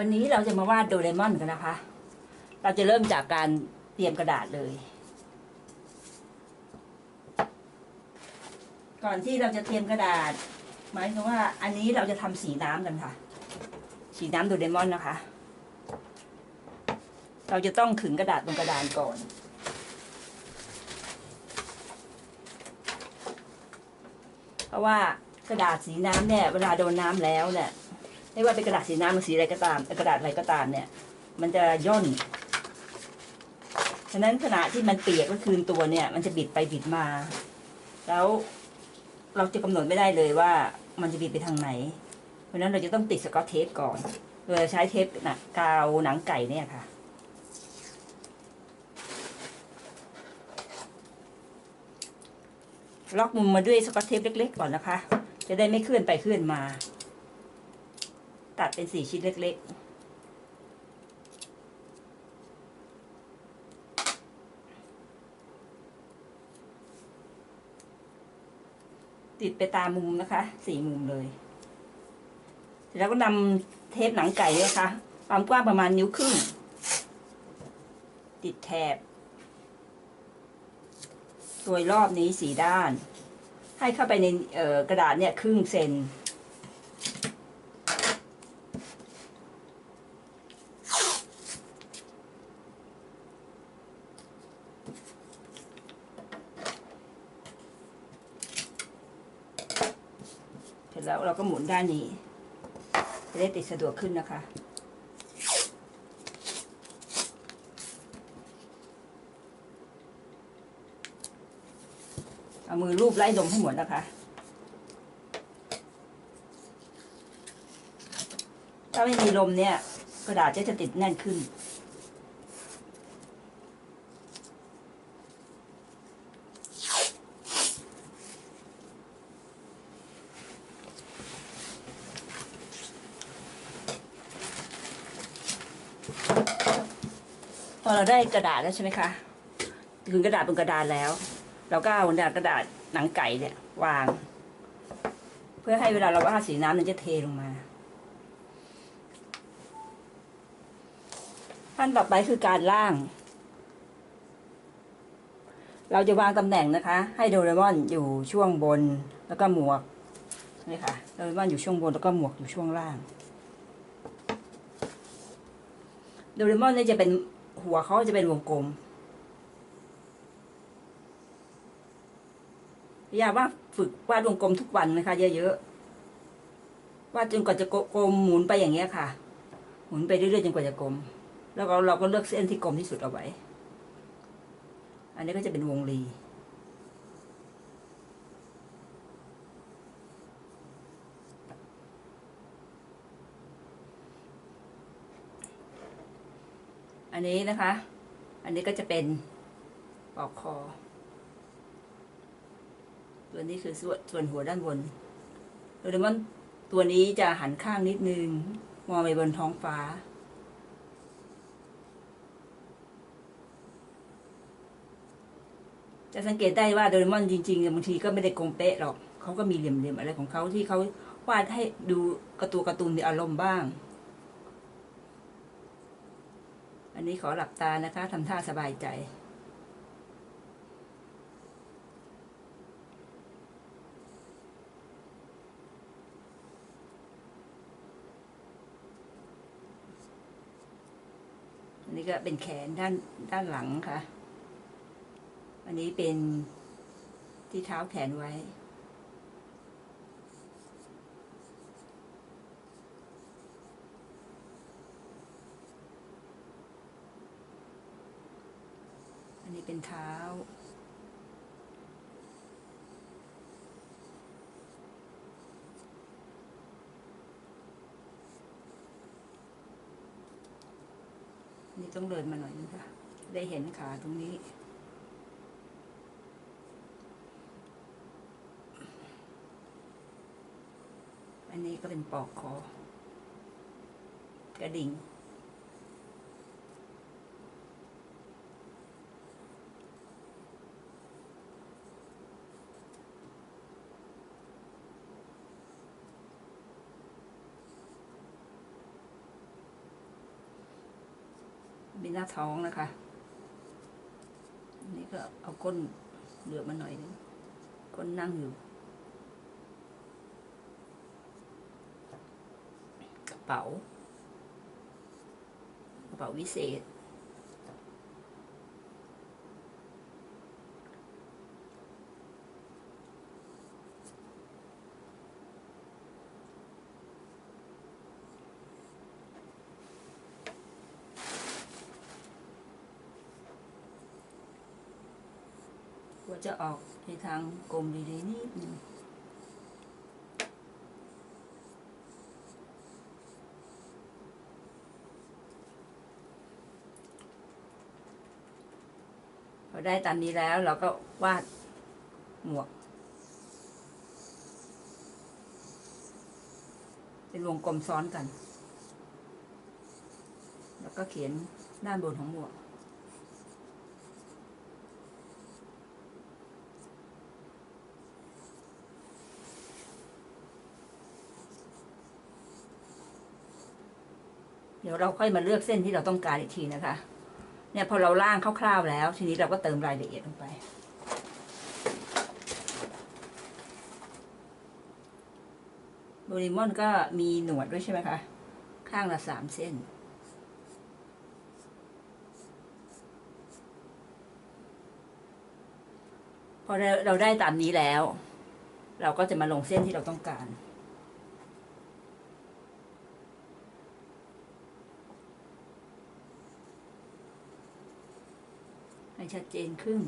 วันนี้เราจะมาวาดโดเรมอนกันนะคะ เราจะเริ่มจากการเตรียมกระดาษเลย ก่อนที่เราจะเตรียมกระดาษ หมายถึงว่าอันนี้เราจะทำสีน้ำกันค่ะ สีน้ำโดเรมอนนะคะ เราจะต้องขึงกระดาษบนกระดานก่อนเพราะว่ากระดาษสีน้ำเนี่ยเวลาโดนน้ำแล้วเนี่ย ไม่ว่าเป็นกระดาษสีน้ำหรือสีอะไรก็ตามกระดาษอะไรก็ตามเนี่ย มันจะย่น ฉะนั้นขณะที่มันเปียกแล้วคืนตัวเนี่ย มันจะบิดไปบิดมา แล้วเราจะกำหนดไม่ได้เลยว่ามันจะบิดไปทางไหน เพราะฉะนั้นเราจะต้องติดสกอตเทปก่อนโดยใช้เทปหนักกาวหนังไก่เนี่ยค่ะล็อกมุมมาด้วยสกอตเทปเล็ก ๆ ก่อนนะคะ จะได้ไม่เคลื่อนไปเคลื่อนมา ตัดเป็นสี่ชิ้นเล็ก ๆติดไปตามมุมนะคะสี่มุมเลยเสร็จแล้วก็นำเทปหนังไก่เนี่ยค่ะความกว้างประมาณนิ้วครึ่ง ติดแถบโดยรอบนี้สีด้าน ให้เข้าไปในกระดาษเนี่ยครึ่งเซน แล้วเราก็หมุนด้านนี้ จะได้ติดสะดวกขึ้นนะคะ เอามือลูบไล่ลมให้หมดนะคะ ถ้าไม่มีลมเนี่ย กระดาษจะจะติดแน่นขึ้น พอเราได้กระดาษแล้วใช่ไหมคะถึงกระดาษบนกระดานแล้ว เราก็เอาเนี่ยกระดาษหนังไก่เนี่ย วาง เพื่อให้เวลาเราวาดสีน้ำมันจะเทลงมาขั้นต่อไปคือการล่าง เราจะวางตำแหน่งนะคะ ให้โดเรมอนอยู่ช่วงบนแล้วก็หมวกนี่ค่ะโดเรมอนอยู่ช่วงบนแล้วก็หมวกอยู่ช่วงล่าง โดเรมอนนี่จะเป็น หัวเขาจะเป็นวงกลมพยายามว่าฝึกวาดวงกลมทุกวันนะคะ เยอะๆวาดจนกว่าจะกลมหมุนไปอย่างเงี้ยค่ะ หมุนไปเรื่อยๆจนกว่าจะกลม แล้วเราเราก็เลือกเส้นที่กลมที่สุดเอาไว้ อันนี้ก็จะเป็นวงรี อันนี้นะคะ อันนี้ก็จะเป็นปลอกคอ ตัวนี้คือส่วนส่วนหัวด้านบนโดเรมอนตัวนี้จะหันข้างนิดนึง มองไปบนท้องฟ้า จะสังเกตได้ว่าโดเรมอนจริงๆบางทีก็ไม่ได้กลมเป๊ะหรอก เขาก็มีเหลี่ยมๆอะไรของเขาที่เขาวาดให้ดูกระตูการ์ตูนมีอารมณ์บ้าง อันนี้ขอหลับตานะคะทำท่าสบายใจอันนี้ก็เป็นแขนด้านด้านหลังค่ะ อันนี้เป็นที่เท้าแขนไว้ เป็นเท้า นี่ต้องเดินมาหน่อยนึงค่ะ ได้เห็นขาตรงนี้อันนี้ก็เป็นปอกคอกระดิ่ง มีหน้าท้องนะคะอันนี้ก็เอาก้นเหลือมาหน่อยนึงก้นนั่งอยู่ กระเป๋า กระเป๋าวิเศษ จะออกในทางกลมดีๆนิดนึงพอได้ตามนี้แล้วเราก็วาดหมวก เป็นวงกลมซ้อนกัน แล้วก็เขียนด้านบนของหมวก เดี๋ยวเราค่อยมาเลือกเส้นที่เราต้องการอีกทีนะคะ เนี่ยพอเราล่างคร่าวๆแล้ว ทีนี้เราก็เติมรายละเอียดลงไป โดเรมอนก็มีหนวดด้วยใช่ไหมคะ ข้างละสามเส้น พอเราได้ตามนี้แล้ว เราก็จะมาลงเส้นที่เราต้องการ ชัดเจนขึ้น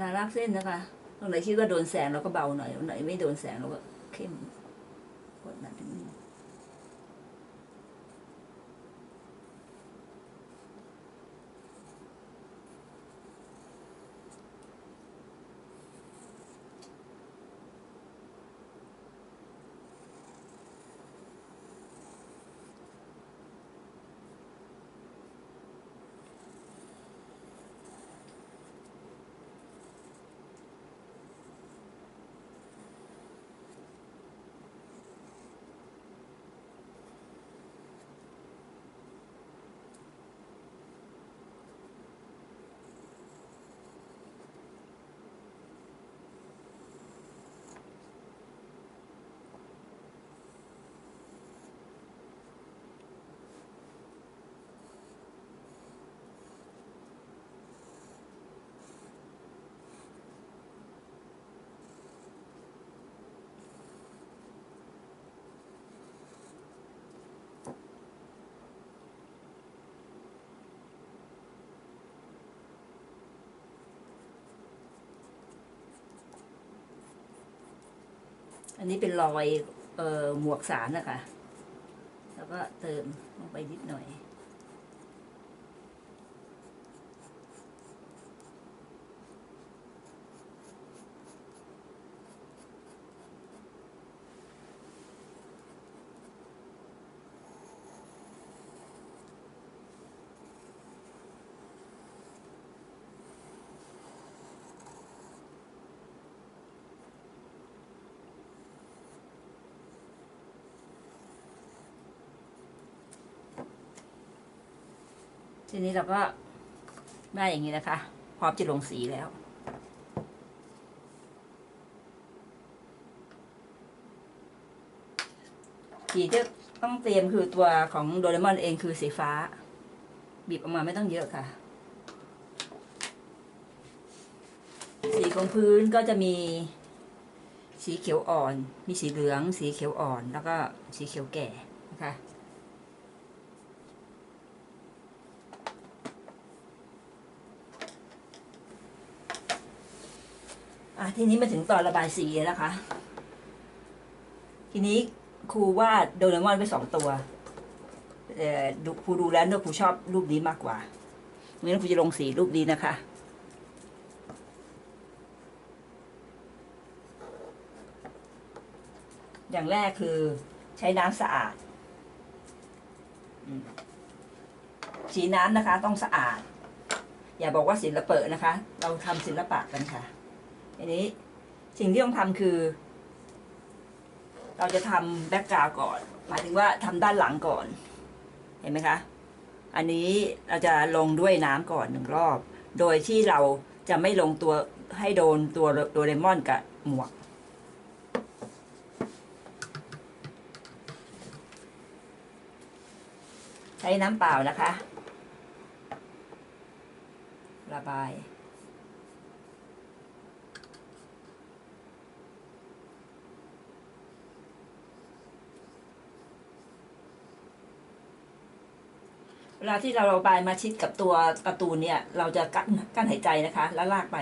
ลาลากเส้นนะคะ ตรงไหนคิดว่าโดนแสงเราก็เบาหน่อย ตรงไหนไม่โดนแสงเราก็เข้มกดหนักนิดนึง อันนี้เป็นรอยเอ่อหมวกสารนะคะ แล้วก็เติมลงไปนิดหน่อย ทีนี้เราก็ได้อย่างนี้นะคะ พร้อมจะลงสีแล้ว สีที่ต้องเตรียมคือตัวของโดเรมอนเองคือสีฟ้า บีบออกมาไม่ต้องเยอะค่ะ สีของพื้นก็จะมีสีเขียวอ่อน มีสีเหลือง สีเขียวอ่อน แล้วก็สีเขียวแก่นะคะ อะทีนี้มาถึงตอนระบายสีแล้วนะคะ ทีนี้ครูวาดโดเรมอนไปสองตัวเอ่อดูครูดูแล้วเนี่ยครูชอบรูปนี้มากกว่างั้นครูจะลงสีรูปนี้นะคะอย่างแรกคือใช้น้ำสะอาด สีน้ำนะคะต้องสะอาด อย่าบอกว่าศิลปะนะคะ เราทำศิลปะกันค่ะ ทีนี้สิ่งที่ต้องทำคือ เราจะทำแบ็กกราวก่อน หมายถึงว่าทำด้านหลังก่อน เห็นไหมคะ อันนี้เราจะลงด้วยน้ำก่อนหนึ่งรอบ โดยที่เราจะไม่ลงตัวให้โดนตัวโดเรมอนกับหมวกใช้น้ำเปล่านะคะ ระบาย เวลาที่เราระบายมาชิดกับตัวการ์ตูนเนี่ย เราจะกั้นกั้นหายใจนะคะ แล้วลากไป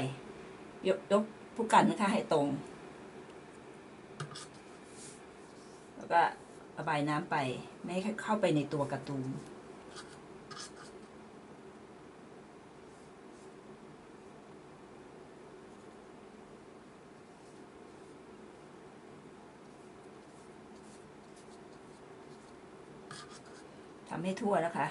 ยกยกผู้กันนะคะให้ตรง แล้วก็ระบายน้ำไป ไม่ให้เข้าไปในตัวการ์ตูนทำให้ทั่วนะคะ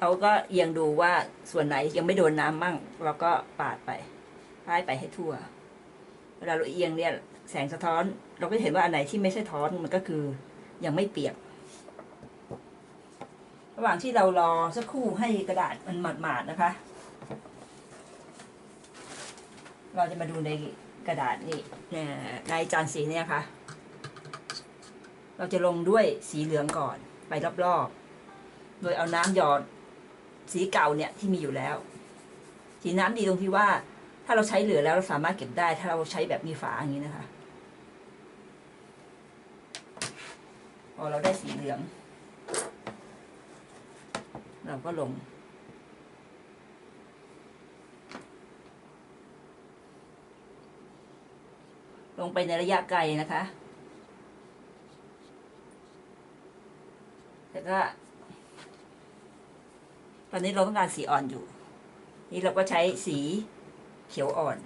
เราก็เอียงดูว่าส่วนไหนยังไม่โดนน้ำมั่งเราก็ปาดไปป้ายไปให้ทั่ว เวลาเราเอียงเนี่ยแสงสะท้อน เราก็เห็นว่าอันไหนที่ไม่ใช่ท้อนมันก็คือยังไม่เปียก ระหว่างที่เรารอสักครู่ให้กระดาษมันหมาดๆนะคะ เราจะมาดูในกระดาษนี่ในจานสีเนี่ยค่ะ เราจะลงด้วยสีเหลืองก่อนไปรอบๆ โดยเอาน้ำหยอด สีเก่าเนี่ยที่มีอยู่แล้ว สีน้ำดีตรงที่ว่า ถ้าเราใช้เหลือแล้วเราสามารถเก็บได้ ถ้าเราใช้แบบมีฝาอย่างนี้นะคะพอเราได้สีเหลือง เราก็ลง ลงไปในระยะไกลนะคะ แล้วก็ ตอนนี้เราต้องการสีอ่อนอยู่ นี่เราก็ใช้สีเขียวอ่อน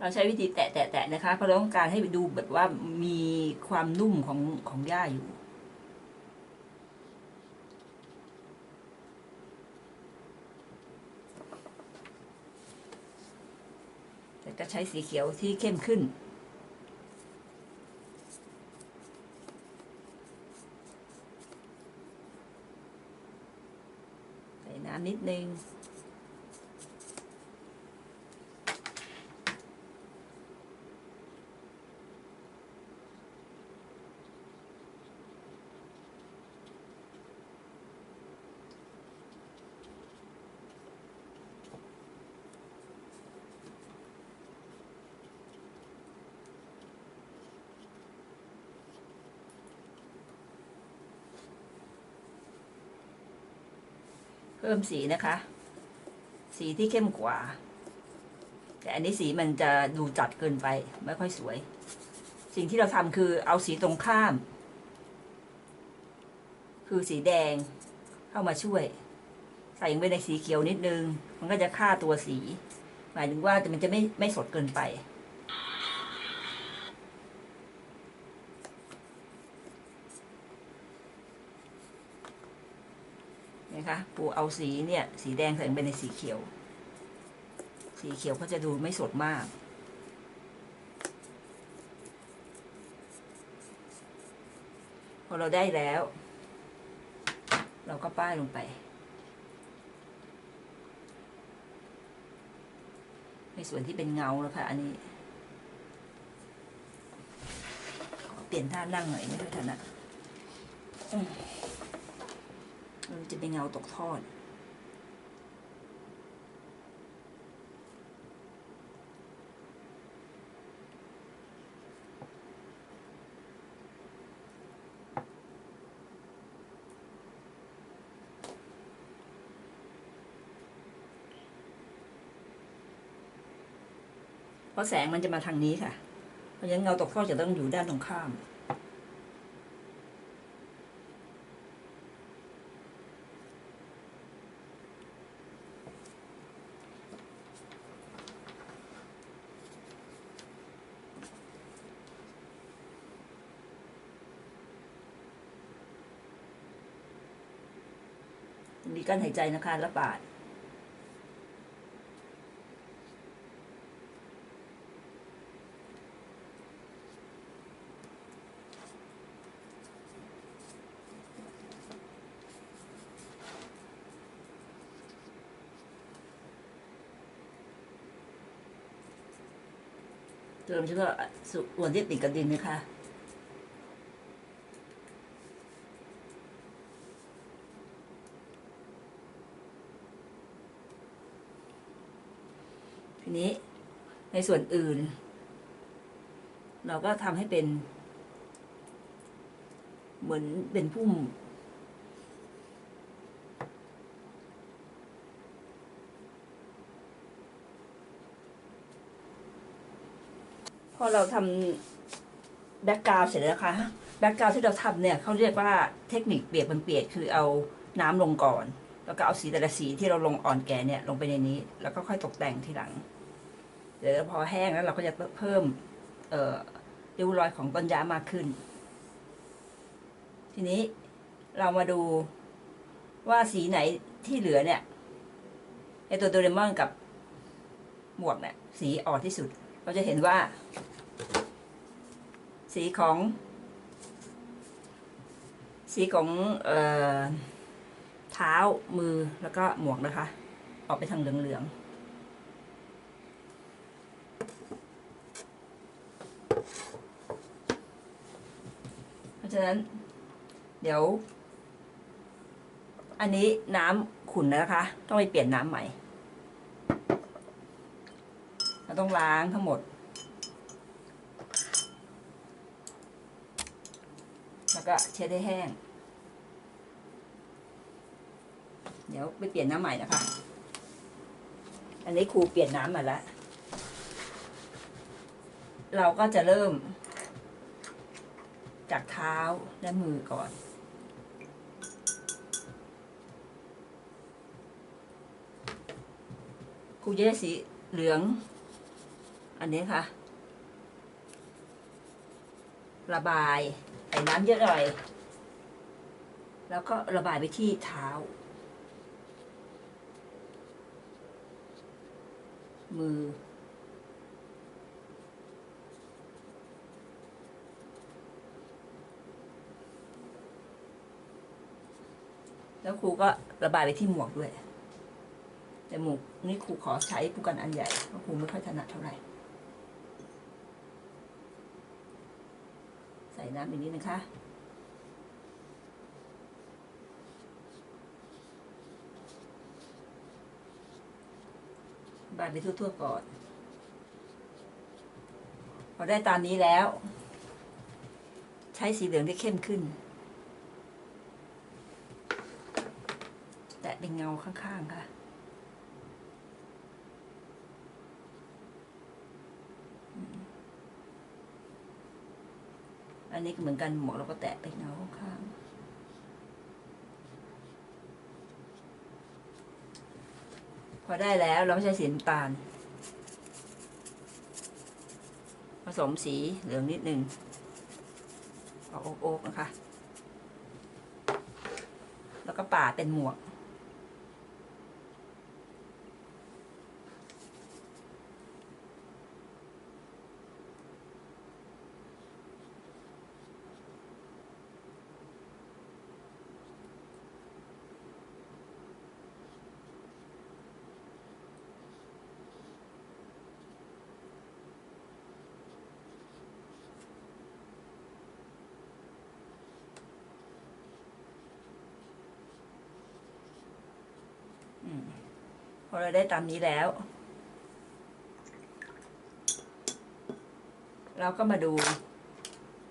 เราใช้วิธีแตะแตะแตะนะคะเพราะเราต้องการให้ดูแบบว่ามีความนุ่มของของหญ้าอยู่ แต่ก็ ใช้สีเขียวที่เข้มขึ้น ใส่น้ำนิดนึง เพิ่มสีนะคะ สีที่เข้มกว่า แต่อันนี้สีมันจะดูจัดเกินไป ไม่ค่อยสวย สิ่งที่เราทำคือเอาสีตรงข้าม คือสีแดงเข้ามาช่วย ใส่ลงไปในสีเขียวนิดนึง มันก็จะฆ่าตัวสี หมายถึงว่ามันจะไม่ไม่สดเกินไป คะปูเอาสีเนี่ย สีแดงใส่ลงไปในสีเขียว สีเขียวก็จะดูไม่สดมาก พอเราได้แล้ว เราก็ป้ายลงไป ในส่วนที่เป็นเงาแล้วค่ะ อันนี้เปลี่ยนท่านั่งหน่อยไม่ค่อยถนัดอื มันจะเป็นเงาตกทอด เพราะแสงมันจะมาทางนี้ค่ะ เพราะฉะนั้นเงาตกทอดจะต้องอยู่ด้านตรงข้าม มีกั้นหายใจนะคะและปาดเติมชื่อว่าส่วนที่ติดกับดินนะคะ ทีนี้ใน ส่วนอื่น เราก็ทำให้เป็น เหมือนเป็นพุ่ม พอเราทำแบ็กกราวเสร็จแล้วนะคะแบ็กกราวที่เราทำเนี่ยเขาเรียกว่าเทคนิคเปียกบนเปียกคือเอาน้ำลงก่อน แล้วก็เอาสีแต่ละสีที่เราลงอ่อนแก่เนี่ยลงไปในนี้ แล้วก็ค่อยตกแต่งทีหลัง เดี๋ยวพอแห้งแล้วเราก็จะเพิ่มเอ่อริ้วรอยของต้นยามากขึ้น ทีนี้เรามาดูว่าสีไหนที่เหลือเนี่ยไอตัวโดเรมอนกับหมวกเนี่ยสีอ่อนที่สุด เราจะเห็นว่า สีของ สีของเอ่อเท้ามือแล้วก็หมวกนะคะ ออกไปทางเหลืองๆ เพราะฉะนั้น เดี๋ยว อันนี้น้ำขุ่นนะคะ ต้องไปเปลี่ยนน้ำใหม่ เราต้องล้างทั้งหมด แล้วก็เช็ดให้แห้ง เดี๋ยวไปเปลี่ยนน้ำใหม่นะคะ อันนี้ครูเปลี่ยนน้ำมาแล้ว เราก็จะเริ่ม จากเท้าและมือก่อน ครูจะได้สีเหลือง อันนี้ค่ะ ระบายใส่น้ำเยอะหน่อย แล้วก็ระบายไปที่เท้า มือ แล้วครูก็ระบายไปที่หมวกด้วย แต่หมวกนี่ครูขอใช้ผู้กันอันใหญ่เพราะครูไม่ค่อยถนัดเท่าไหร่ ใส่น้ำอีกนิดนะคะบายไปทั่วๆก่อน พอได้ตามนี้แล้ว ใช้สีเหลืองที่เข้มขึ้น แตะเป็นเงาข้างๆค่ะ อันนี้ก็เหมือนกันหมวกเราก็แตะไปเงาข้างๆพอได้แล้วเราก็ใช้สีน้ำตาล ผสมสีเหลืองนิดนึงเอาโอ๊กๆนะคะแล้วก็ป่าเป็นหมวก พอเราได้ตามนี้แล้ว เราก็มาดู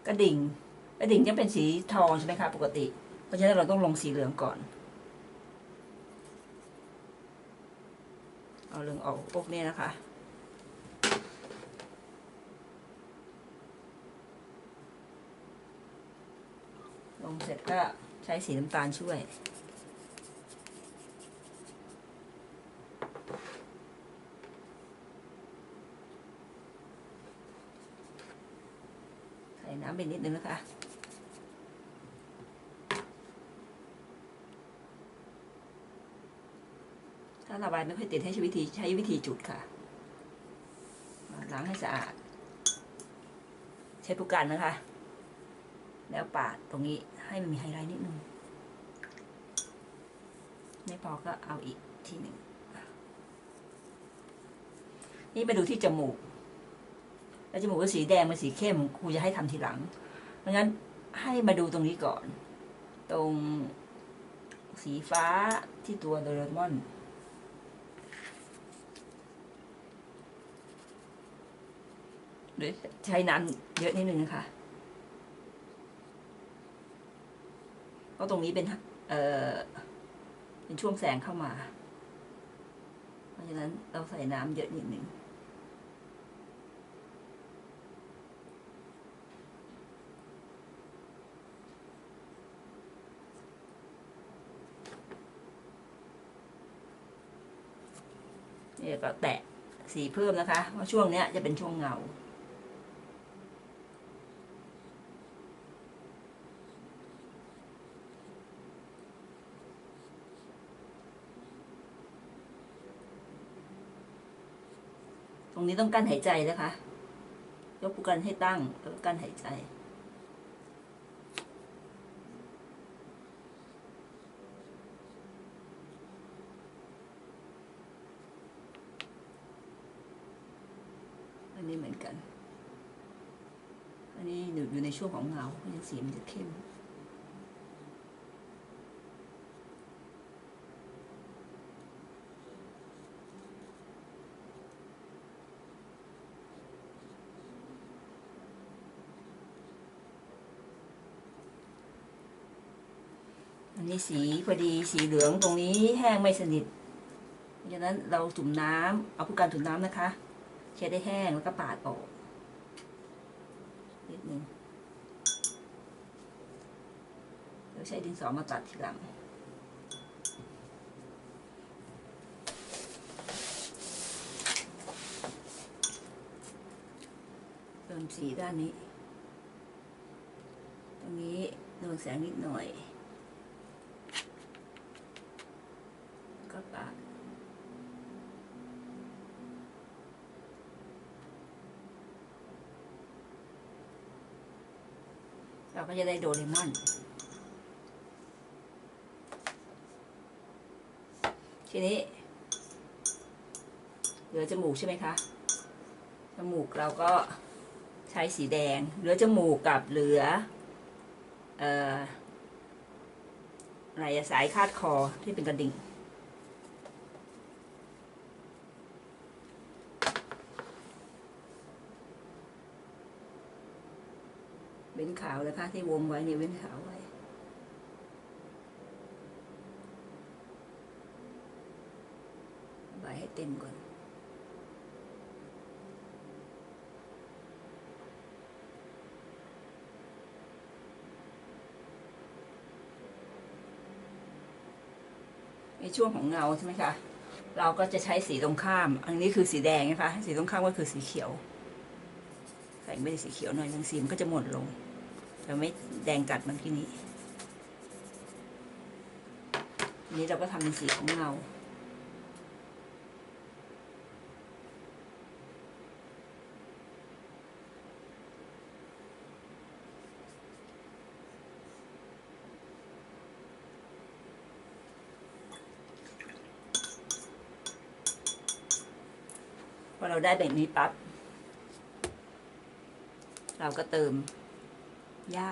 กระดิ่ง กระดิ่งจะเป็นสีทองใช่ไหมคะ ปกติ เพราะฉะนั้นเราต้องลงสีเหลืองก่อน เอาเหลืองออกพวกนี้นะคะลงเสร็จก็ใช้สีน้ำตาลช่วย ใส่น้ำ ไปนิดนึงนะคะถ้าระบายไม่ค่อยติดให้ใช้วิธีใช้วิธีจุดค่ะล้างให้สะอาด ใช้ผู้กันนะคะ แล้วปาดตรงนี้ให้มันมีไฮไลท์นิดนึงไม่พอก็เอาอีกทีหนึ่งนี่ไปดูที่จมูก แล้วจมูกก็สีแดงมันสีเข้มครูจะให้ทำทีหลัง เพราะฉะนั้นให้มาดูตรงนี้ก่อน ตรงสีฟ้าที่ตัวโดเรมอนหรือใช้น้ำเยอะนิดนึงนะคะเพราะตรงนี้เป็นเอ่อเป็นช่วงแสงเข้ามา เพราะฉะนั้นเราใส่น้ำเยอะนิดหนึ่ง นี่ก็แตะสีเพิ่มนะคะ เพราะช่วงเนี้ยจะเป็นช่วงเงา ตรงนี้ต้องกั้นหายใจนะคะ ยกปูกันให้ตั้งแล้วก็กั้นหายใจ อันนี้เหมือนกัน อันนี้อยู่อยู่ในช่วงของเงาเพราะฉะนั้นสีมันจะเข้มอันนี้สีพอดีสีเหลืองตรงนี้แห้งไม่สนิท เพราะฉะนั้นเราจุ่มน้ำเอาผู้การจุ่มน้ำนะคะ เช็ดได้แห้งแล้วก็ปาดออกนิดนึงเดี๋ยวใช้ดินสอมาตัดทีหลังเติมสีด้านนี้ ตรงนี้โดนแสงนิดหน่อย ก็ปาด เราก็จะได้โดเรมอน ทีนี้ เหลือจมูกใช่ไหมคะ จมูกเราก็ใช้สีแดง เหลือจมูกกับเหลือ เอ่ออะไรสายคาดคอที่เป็นกระดิ่ง เว้น ขาวนะคะที่วงไว้เนี่ยเว้นขาวไว้ ใบให้เต็มก่อน ในช่วงของเงาใช่ไหมคะ เราก็จะใช้สีตรงข้าม อันนี้คือสีแดงนะคะ สีตรงข้ามก็คือสีเขียวใส่ไม่ได้สีเขียวหน่อยนึงสีมันก็จะหมดลง จะไม่แดงกัดเหมันที่นี้นนี้เราก็ทำเป็นสีของเงาพอเราได้แบบนี้ปั๊บ เราก็เติม หญ้า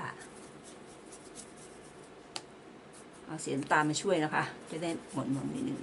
เอาเสีน้ำตามมาช่วยนะคะ จะได้หมดหมดนิดนึง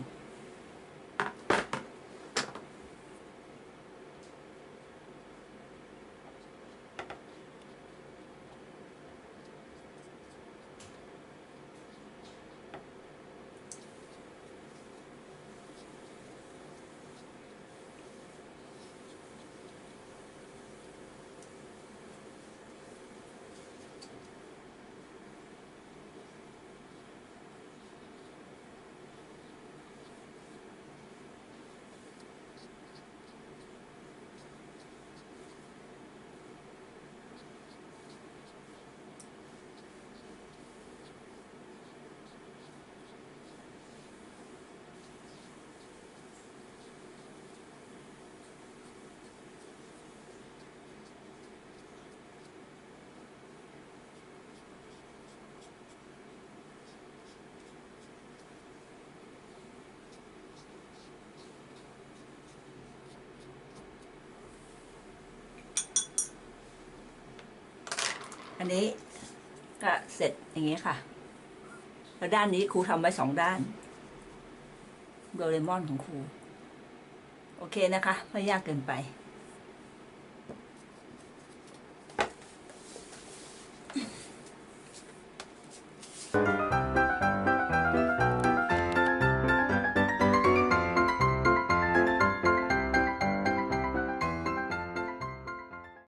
อันนี้ก็เสร็จอย่างนี้ค่ะ แล้วด้านนี้ครูทำไว้สองด้านโดเรมอนของครู โอเคนะคะ ไม่ยากเกินไป「